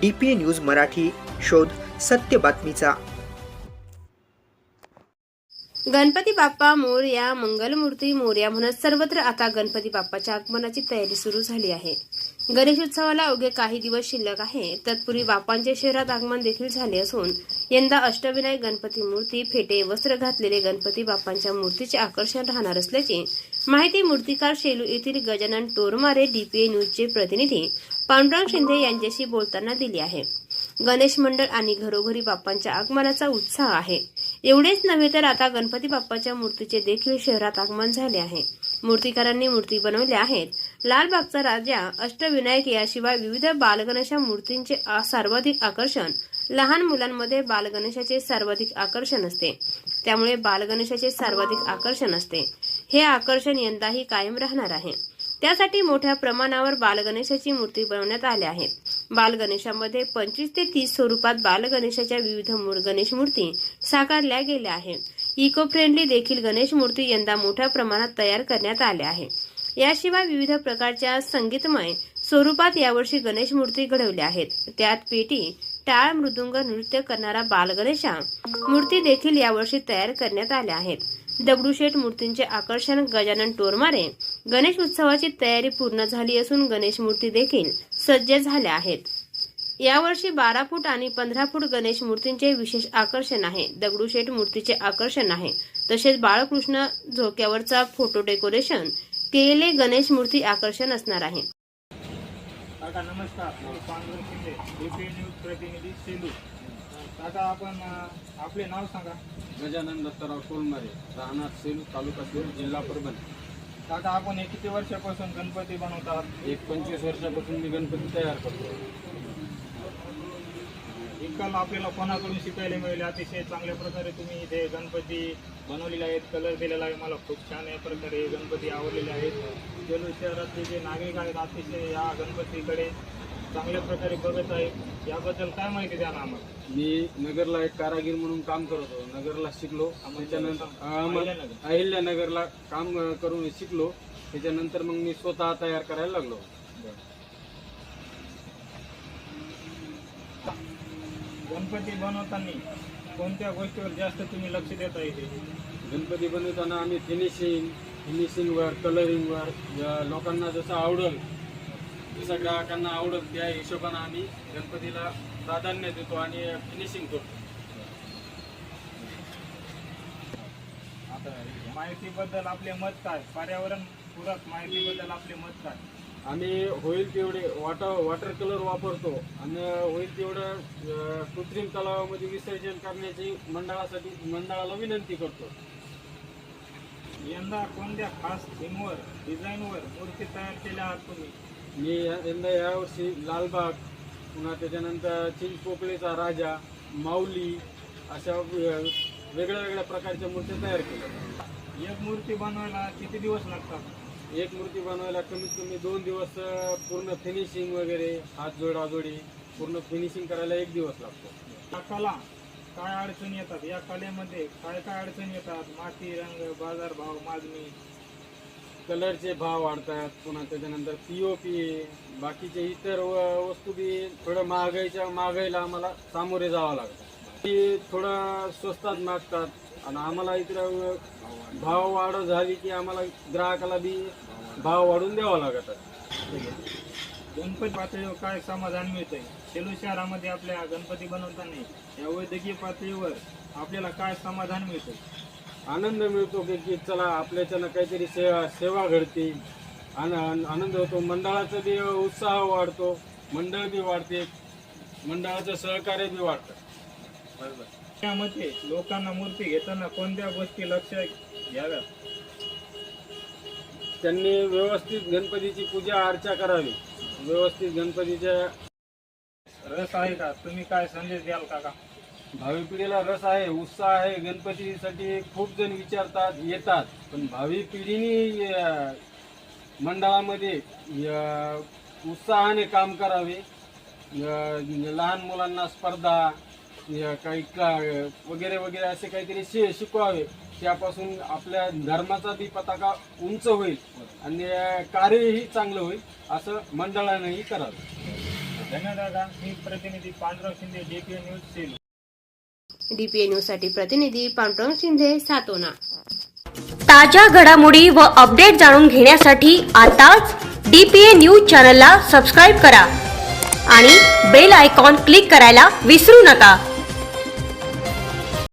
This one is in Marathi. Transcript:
डी पी न्यूज मराठी शोध सत्य बातमीचा. गणपती बाप्पा मोरया मंगलमूर्ती मोरया म्हणत सर्वत्र आता गणपती बाप्पाच्या आगमनाची तयारी सुरू झाली आहे. गणेशोत्सवाला अवघे काही दिवस शिल्लक आहे. तत्पूर्वी बाप्पांच्या शहरात आगमन देखील झाले असून यंदा अष्टविनायक गणपती मूर्ती फेटे वस्त्र घातलेले गणपती बाप्पांच्या मूर्तीचे आकर्षण राहणार असल्याची माहिती मूर्तिकार शेलू येथील गजानन टोरमारे डीपीए न्यूजचे प्रतिनिधी पांडुरंग शिंदे यांच्याशी बोलताना दिली आहे. गणेश मंडळ आणि घरोघरी बाप्पांच्या आगमनाचा उत्साह आहे. एवढेच नव्हे तर आता गणपती बाप्पाच्या मूर्तीचे देखील शहरात आगमन झाले आहे. मूर्तिकारांनी मूर्ती बनवल्या आहेत. लालबागचा राजा अष्टविनायक याशिवाय विविध बालगणेशा मूर्तींचे सर्वाधिक आकर्षण लहान मुलांमध्ये बालगणेशाचे सर्वाधिक आकर्षण असते. त्यामुळे बालगणेशाचे सर्वाधिक आकर्षण असते. हे आकर्षण यंदाही कायम राहणार आहे. त्यासाठी मोठ्या प्रमाणावर बालगणेशाची मूर्ती बनवण्यात आल्या आहेत. बालगणेशामध्ये पंचवीस ते तीस स्वरूपात बालगणेशाच्या विविध गणेश मूर्ती साकारल्या गेल्या आहेत. इको फ्रेंडली देखील गणेश मूर्ती यंदा मोठ्या प्रमाणात तयार करण्यात आल्या आहे याशिवाय विविध प्रकारच्या संगीतमय स्वरूपात यावर्षी गणेश मूर्ती घडवल्या आहेत. त्यात पेटी टाळ मृदुंग नृत्य करणारा बालगणेशा मूर्ती देखील यावर्षी तयार करण्यात आल्या आहेत. दगडूशेठ मूर्तींचे आकर्षण गजानन टोरमारे गणेश उत्सवाची तयारी पूर्ण झाली असून गणेश मूर्ती देखील सज्ज झाल्या आहेत. यावर्षी बारा फूट आणि पंधरा फूट गणेश मूर्तींचे विशेष आकर्षण आहे. दगडूशेठ मूर्तीचे आकर्षण आहे. तसेच बाळकृष्ण झोक्यावरचा फोटो डेकोरेशन केलेले गणेश मूर्ती आकर्षण असणार आहे. काका नमस्कार. मी पांडुरंग शिंदे डीपी न्यूज प्रतिनिधी सेलू. काका आपण अं, आपले नाव सांगा. गजानन दत्ताराव टोलमारे राहणार सेलू तालुका सेलू जिल्हा परभणी. काका आपण हे किती वर्षापासून गणपती बनवतात एक पंचवीस वर्षापासून मी गणपती तयार करतो. इकल आपल्याला कोणाकडून शिकायला मिळेल? अतिशय चांगल्या प्रकारे तुम्ही इथे गणपती बनवलेले आहेत कलर दिलेला आहे. मला खूप छान या प्रकारे हे गणपती आवडलेले आहेत. सेलू शहरातले जे नागरिक आहेत अतिशय या गणपतीकडे चांगल्या प्रकारे बघत आहेत. याबद्दल काय माहिती द्या ना आम्हाला? मी नगरला एक कारागीर म्हणून काम करत होतो. नगरला शिकलो. त्याच्यानंतर. अहिल्यानगरला काम करून शिकलो. त्याच्यानंतर मग मी स्वतः तयार करायला लागलो. गणपती बनवताना कोणत्या गोष्टीवर जास्त तुम्ही लक्ष देता इथे? गणपती बनवताना आम्ही फिनिशिंग फिनिशिंगवर कलरिंगवर लोकांना जसं आवडल जसं ग्राहकांना आवडल त्या हिशोबानं आम्ही गणपतीला प्राधान्य देतो आणि फिनिशिंग करतो. आता माहितीबद्दल आपले मत काय? पर्यावरण पूरक माहितीबद्दल आपले मत काय? आम्ही होईल तेवढे वॉटर वॉटर कलर वापरतो. आणि होईल तेवढं कृत्रिम तलावामध्ये विसर्जन करण्याची मंडळासाठी मंडळाला विनंती करतो. यंदा कोणत्या खास थीमवर डिझाईनवर मूर्ती तयार केल्या आहात तुम्ही? मी यंदा यावर्षी लालबाग पुन्हा त्याच्यानंतर चिंचपोकळीचा राजा माऊली अशा वेगळ्या वेगळ्या प्रकारच्या मूर्त्या तयार केल्या. एक मूर्ती बनवायला किती दिवस लागतात? एक मूर्ती बनवायला कमीत कमी दोन दिवस पूर्ण फिनिशिंग वगैरे हात जोडाजोडी पूर्ण फिनिशिंग करायला एक दिवस लागतो. या कला काय अडचणी येतात? या कलेमध्ये काय काय अडचणी येतात? माती रंग बाजारभाव मागणी. कलरचे भाव वाढतात पुन्हा त्याच्यानंतर पीओपी बाकीचे इतर व- वस्तू बी थोडं महागाईच्या महागाईला आम्हाला सामोरे जावं लागतं. ती थोडं स्वस्तात मागतात. आणि आम्हाला इकडं भाव वाढ झाली की आम्हाला ग्राहकाला बी भाव वाढून द्यावा लागतात गणपती पातळीवर काय समाधान मिळतंय? सेलू शहरामध्ये आपल्या गणपती बनवताना या वैद्यकीय पातळीवर आपल्याला काय समाधान मिळतंय? आनंद मिळतो की की चला आपल्याच्यानं काहीतरी सेवा सेवा घडते. आन- आनंद होतो. मंडळाचा बी उत्साह वाढतो. मंडळ बी वाढते. मंडळाचं सहकार्य बी वाढतं. बरोबर त्यामध्ये लोकांना मूर्ती घेताना कोणत्या गोष्टी लक्षात घ्याव्यात? त्यांनी व्यवस्थित गणपतीची पूजा अर्चा करावी. व्यवस्थित गणपतीच्या रस आहे का? तुम्ही काय संदेश द्याल काका? भावी पिढीला रस आहे उत्साह आहे. गणपतीसाठी खूप जण विचारतात येतात. पण भावी पिढीने मंडळामध्ये उत्साहाने काम करावे. लहान मुलांना स्पर्धा काही का वगैरे वगैरे असे काहीतरी शि शिकवावे. त्यापासून आपल्या धर्माचा बी पताका उंच होईल आणि कार्यही चांगलं होईल असं मंडळानंही करावं. धन्यवाद मी प्रतिनिधी Pandurang Shinde JPA news Selu. DPA न्यूजसाठी प्रतिनिधी पांडुरंग शिंदे सातोना. ताज्या घडामोडी व अपडेट जाणून घेण्यासाठी आताच डीपीए न्यूज चॅनलला सबस्क्राईब करा आणि बेल आयकॉन क्लिक करायला विसरू नका.